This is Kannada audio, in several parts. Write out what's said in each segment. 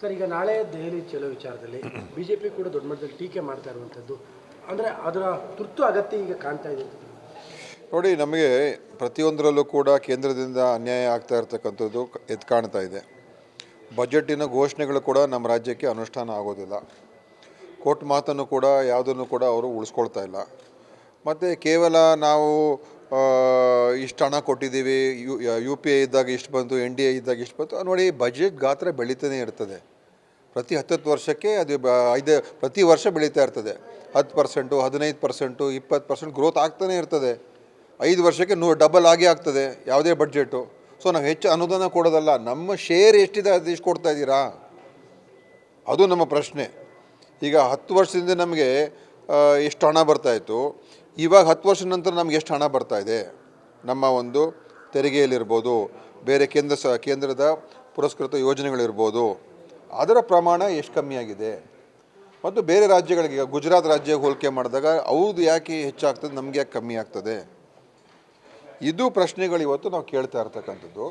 ಸರ್, ಈಗ ನಾಳೆ ದೆಹಲಿ ಚಲೋ ವಿಚಾರದಲ್ಲಿ ಬಿಜೆಪಿ ಕೂಡ ದೊಡ್ಡ ಮಟ್ಟದಲ್ಲಿ ಟೀಕೆ ಮಾಡ್ತಾ ಇರುವಂಥದ್ದು. ಅಂದರೆ ಅದರ ತುರ್ತು ಅಗತ್ಯ ಈಗ ಕಾಣ್ತಾ ಇದೆ ನೋಡಿ, ನಮಗೆ ಪ್ರತಿಯೊಂದರಲ್ಲೂ ಕೂಡ ಕೇಂದ್ರದಿಂದ ಅನ್ಯಾಯ ಆಗ್ತಾ ಇರ್ತಕ್ಕಂಥದ್ದು ಎದ್ದು ಕಾಣ್ತಾ ಇದೆ. ಬಜೆಟಿನ ಘೋಷಣೆಗಳು ಕೂಡ ನಮ್ಮ ರಾಜ್ಯಕ್ಕೆ ಅನುಷ್ಠಾನ ಆಗೋದಿಲ್ಲ. ಕೋರ್ಟ್ ಮಾತನ್ನು ಕೂಡ ಯಾವುದನ್ನು ಕೂಡ ಅವರು ಉಳಿಸ್ಕೊಳ್ತಾ ಇಲ್ಲ. ಮತ್ತು ಕೇವಲ ನಾವು ಇಷ್ಟು ಹಣ ಕೊಟ್ಟಿದ್ದೀವಿ, ಯು ಯು ಪಿ ಐ ಇದ್ದಾಗ ಇಷ್ಟು ಬಂತು, ಎನ್ ಡಿ ಎ ಇದ್ದಾಗ ಇಷ್ಟು ಬಂತು ನೋಡಿ ಬಜೆಟ್ ಗಾತ್ರ ಬೆಳೀತಾನೆ ಇರ್ತದೆ. ಪ್ರತಿ ಹತ್ತತ್ತು ವರ್ಷಕ್ಕೆ ಅದು ಐದು, ಪ್ರತಿ ವರ್ಷ ಬೆಳೀತಾ ಇರ್ತದೆ. ಹತ್ತು ಪರ್ಸೆಂಟು ಹದಿನೈದು ಪರ್ಸೆಂಟು ಇಪ್ಪತ್ತು ಪರ್ಸೆಂಟ್ ಗ್ರೋತ್ ಆಗ್ತಾನೆ ಇರ್ತದೆ. ಐದು ವರ್ಷಕ್ಕೆ ನೂರು ಡಬಲ್ ಆಗೇ ಆಗ್ತದೆ ಯಾವುದೇ ಬಡ್ಜೆಟು ಸೊ ನಾವು ಹೆಚ್ಚು ಅನುದಾನ ಕೊಡೋದಲ್ಲ, ನಮ್ಮ ಶೇರ್ ಎಷ್ಟಿದೆ ಅದು ಇಷ್ಟು ಕೊಡ್ತಾ ಇದ್ದೀರಾ? ಅದು ನಮ್ಮ ಪ್ರಶ್ನೆ. ಈಗ ಹತ್ತು ವರ್ಷದಿಂದ ನಮಗೆ ಎಷ್ಟು ಹಣ ಬರ್ತಾಯಿತ್ತು ಇವಾಗ ಹತ್ತು ವರ್ಷದ ನಂತರ ನಮ್ಗೆ ಎಷ್ಟು ಹಣ ಬರ್ತಾ ಇದೆ? ನಮ್ಮ ಒಂದು ತೆರಿಗೆಯಲ್ಲಿರ್ಬೋದು, ಬೇರೆ ಕೇಂದ್ರ ಸ, ಕೇಂದ್ರದ ಪುರಸ್ಕೃತ ಯೋಜನೆಗಳಿರ್ಬೋದು, ಅದರ ಪ್ರಮಾಣ ಎಷ್ಟು ಕಮ್ಮಿಯಾಗಿದೆ ಮತ್ತು ಬೇರೆ ರಾಜ್ಯಗಳಿಗೆ ಗುಜರಾತ್ ರಾಜ್ಯ ಹೋಲಿಕೆ ಮಾಡಿದಾಗ ಅವ್ರದ್ದು ಯಾಕೆ ಹೆಚ್ಚಾಗ್ತದೆ, ನಮಗೆ ಯಾಕೆ ಕಮ್ಮಿ ಆಗ್ತದೆ? ಇದು ಪ್ರಶ್ನೆಗಳು ಇವತ್ತು ನಾವು ಕೇಳ್ತಾ ಇರ್ತಕ್ಕಂಥದ್ದು.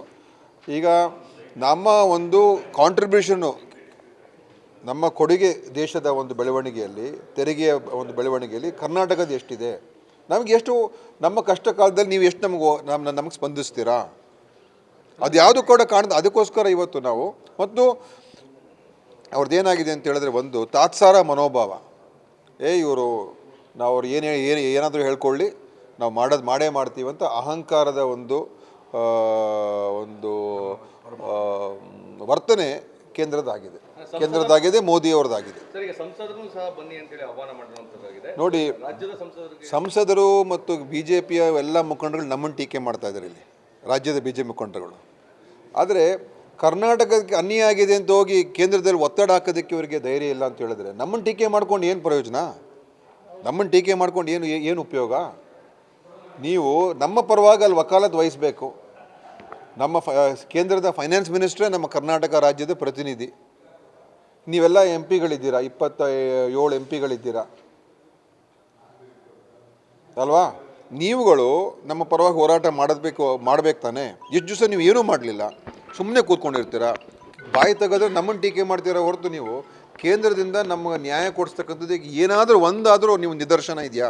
ಈಗ ನಮ್ಮ ಒಂದು ಕಾಂಟ್ರಿಬ್ಯೂಷನು ನಮ್ಮ ಕೊಡುಗೆ ದೇಶದ ಒಂದು ಬೆಳವಣಿಗೆಯಲ್ಲಿ, ತೆರಿಗೆಯ ಒಂದು ಬೆಳವಣಿಗೆಯಲ್ಲಿ ಕರ್ನಾಟಕದ ಎಷ್ಟಿದೆ? ನಮಗೆ ಎಷ್ಟು ನಮ್ಮ ಕಷ್ಟ ಕಾಲದಲ್ಲಿ ನೀವು ಎಷ್ಟು ನಮಗೆ ನಮ್ಮ ನಮಗೆ ಸ್ಪಂದಿಸ್ತೀರಾ? ಅದು ಯಾವುದು ಕೂಡ ಕಾಣದ ಅದಕ್ಕೋಸ್ಕರ ಇವತ್ತು ನಾವು ಮತ್ತು ಅವ್ರದ್ದು ಏನಾಗಿದೆ ಅಂತ ಹೇಳಿದ್ರೆ ಒಂದು ತಾತ್ಸಾರ ಮನೋಭಾವ. ಏ ಇವರು ನಾವು ಅವ್ರು ಏನು ಏನು ಏನಾದರೂ ಹೇಳ್ಕೊಳ್ಳಿ ನಾವು ಮಾಡೋದು ಮಾಡೇ ಮಾಡ್ತೀವಿ ಅಂತ ಅಹಂಕಾರದ ಒಂದು ಒಂದು ವರ್ತನೆ ಕೇಂದ್ರದಾಗಿದೆ ಕೇಂದ್ರದಾಗಿದೆ ಮೋದಿಯವ್ರದ್ದಾಗಿದೆ. ಸಂಸದರು ಸಹ ಬನ್ನಿ ಅಂತೇಳಿ ಆಹ್ವಾನ ಮಾಡಿರುವಂತದ್ದಾಗಿದೆ. ನೋಡಿ ರಾಜ್ಯದ ಸಂಸದರಿಗೆ ಸಂಸದರು ಮತ್ತು ಬಿ ಜೆ ಪಿಯ ಎಲ್ಲ ಮುಖಂಡರುಗಳು ನಮ್ಮನ್ನು ಟೀಕೆ ಮಾಡ್ತಾ ಇದ್ದಾರೆ ಇಲ್ಲಿ. ರಾಜ್ಯದ ಬಿ ಜೆ ಪಿ ಮುಖಂಡರುಗಳು. ಆದರೆ ಕರ್ನಾಟಕಕ್ಕೆ ಅನ್ಯಾಯ ಆಗಿದೆ ಅಂತ ಹೋಗಿ ಕೇಂದ್ರದಲ್ಲಿ ಒತ್ತಡ ಹಾಕೋದಕ್ಕೆ ಇವರಿಗೆ ಧೈರ್ಯ ಇಲ್ಲ ಅಂತ ಹೇಳಿದ್ರೆ ನಮ್ಮನ್ನು ಟೀಕೆ ಮಾಡ್ಕೊಂಡು ಏನು ಪ್ರಯೋಜನ? ನಮ್ಮನ್ನು ಟೀಕೆ ಮಾಡ್ಕೊಂಡು ಏನು ಏನು ಉಪಯೋಗ? ನೀವು ನಮ್ಮ ಪರವಾಗಿ ಅಲ್ಲಿ ವಕಾಲತ್ ವಹಿಸಬೇಕು. ನಮ್ಮ ಫ ಕೇಂದ್ರದ ಫೈನಾನ್ಸ್ ಮಿನಿಸ್ಟ್ರೇ ನಮ್ಮ ಕರ್ನಾಟಕ ರಾಜ್ಯದ ಪ್ರತಿನಿಧಿ. ನೀವೆಲ್ಲ ಎಂ ಪಿಗಳಿದ್ದೀರಾ ಇಪ್ಪತ್ತ ಏಳು ಎಂ ಪಿಗಳಿದ್ದೀರಾ ಅಲ್ವಾ? ನೀವುಗಳು ನಮ್ಮ ಪರವಾಗಿ ಹೋರಾಟ ಮಾಡಬೇಕು ಮಾಡಬೇಕು ತಾನೇ? ಎಷ್ಟು ದಿವಸ ನೀವು ಏನೂ ಮಾಡಲಿಲ್ಲ. ಸುಮ್ಮನೆ ಕೂತ್ಕೊಂಡಿರ್ತೀರಾ? ಬಾಯಿ ತೆಗೆದ್ರೆ ನಮ್ಮನ್ನು ಟೀಕೆ ಮಾಡ್ತೀರಾ ಹೊರತು ನೀವು? ಕೇಂದ್ರದಿಂದ ನಮಗೆ ನ್ಯಾಯ ಕೊಡಿಸ್ತಕ್ಕಂಥದ್ದು ಏನಾದರೂ ಒಂದಾದರೂ ನೀವು ನಿದರ್ಶನ ಇದೆಯಾ?